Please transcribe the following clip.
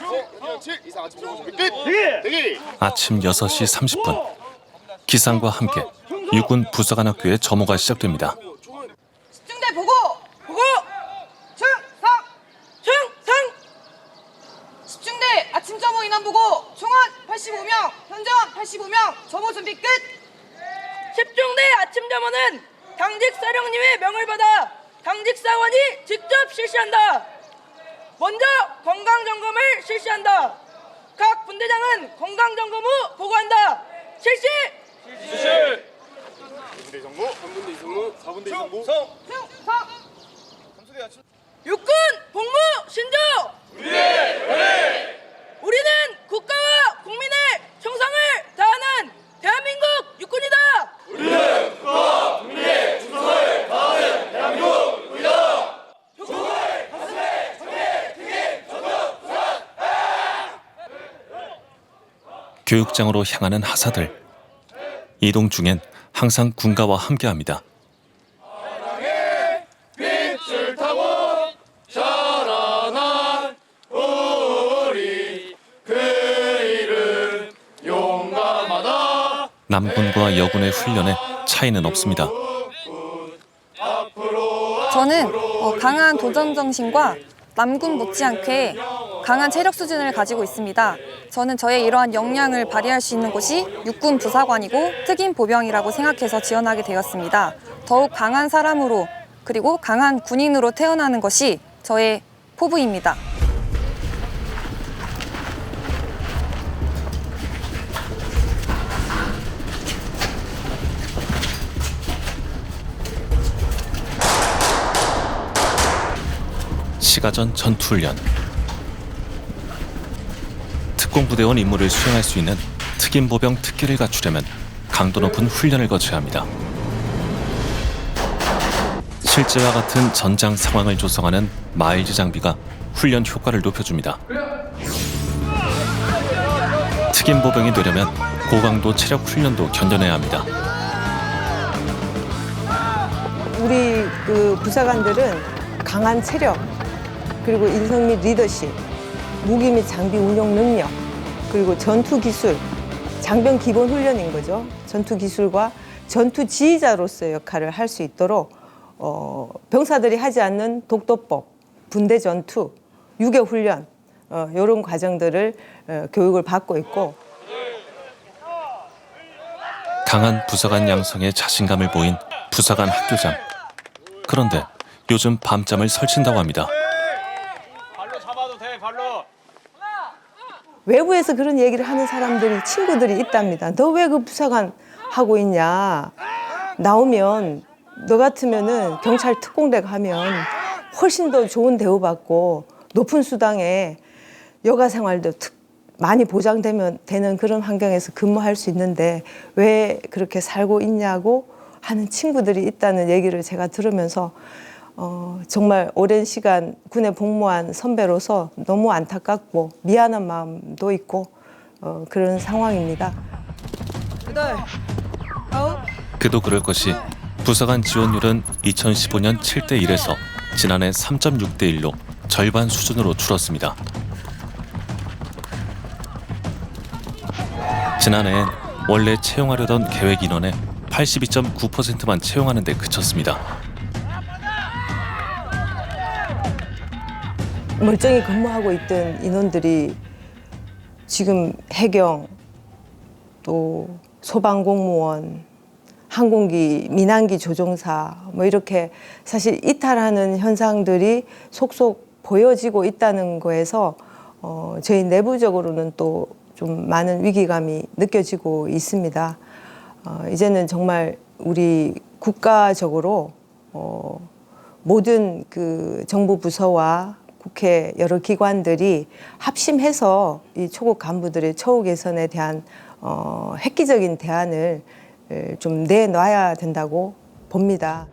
아침 정보 준비 끝. 대기 대기. 아침 6시 30분 기상과 함께 육군 부사관 학교의 점호가 시작됩니다. 집중대 보고 보고 충성 충성 집중대 아침 점호 인원 보고 총원 85명 현정원 85명 점호 준비 끝 집중대 아침 점호는 당직 사령님의 명을 받아 당직 사원이 직접 실시한다 먼저 건강 점검을 실시한다. 각 분대장은 건강 점검 후 보고한다. 실시! 2분대 정보, 3분대 이성무, 4분대 이성무. 충성! 육군 복무 신조! 우리는 국가와 국민의 정상을 다하는 대한민국 육군이다 교육장으로 향하는 하사들. 이동 중엔 항상 군가와 함께합니다. 남군과 여군의 훈련에 차이는 없습니다. 저는 어, 강한 도전 정신과 남군 못지않게 강한 체력 수준을 가지고 있습니다. 저는 저의 이러한 역량을 발휘할 수 있는 곳이 육군 부사관이고 특임 보병이라고 생각해서 지원하게 되었습니다. 더욱 강한 사람으로 그리고 강한 군인으로 태어나는 것이 저의 포부입니다. 시가전 전투훈련. 특공부대원 임무를 수행할 수 있는 특임 보병 특기를 갖추려면 강도 높은 훈련을 거쳐야 합니다. 실제와 같은 전장 상황을 조성하는 마일즈 장비가 훈련 효과를 높여줍니다. 특임 보병이 되려면 고강도 체력 훈련도 견뎌내야 합니다. 우리 그 부사관들은 강한 체력 그리고 인성 및 리더십 무기 및 장비 운용 능력 그리고 전투 기술 장병 기본 훈련인 거죠 전투 기술과 전투 지휘자로서의 역할을 할 수 있도록 어, 병사들이 하지 않는 독도법 분대 전투 유교 훈련 어, 이런 과정들을 어, 교육을 받고 있고 강한 부사관 양성에 자신감을 보인 부사관 학교장. 그런데 요즘 밤잠을 설친다고 합니다. 발로 잡아도 돼 발로 외부에서 그런 얘기를 하는 사람들이 친구들이 있답니다. 너 왜 그 부사관 하고 있냐? 나오면 너 같으면은 경찰 특공대 가면 훨씬 더 좋은 대우받고 높은 수당에 여가 생활도 특- 많이 보장되면 되는 그런 환경에서 근무할 수 있는데 왜 그렇게 살고 있냐고 하는 친구들이 있다는 얘기를 제가 들으면서 어, 정말 오랜 시간 군에 복무한 선배로서 너무 안타깝고 미안한 마음도 있고 어, 그런 상황입니다. 그도 그럴 것이 부사관 지원율은 2015년 7대 1에서 지난해 3.6대 1로 절반 수준으로 줄었습니다. 지난해엔 원래 채용하려던 계획 인원의 82.9%만 채용하는 데 그쳤습니다. 멀쩡히 근무하고 있던 인원들이 지금 해경 또 소방공무원 항공기 민항기 조종사 뭐 이렇게 사실 이탈하는 현상들이 속속 보여지고 있다는 거에서 어, 저희 내부적으로는 또 좀 많은 위기감이 느껴지고 있습니다. 어, 이제는 정말 우리 국가적으로 어, 모든 그 정부 부서와 국회 여러 기관들이 합심해서 이 초급 간부들의 처우 개선에 대한 어, 획기적인 대안을 에, 좀 내놔야 된다고 봅니다.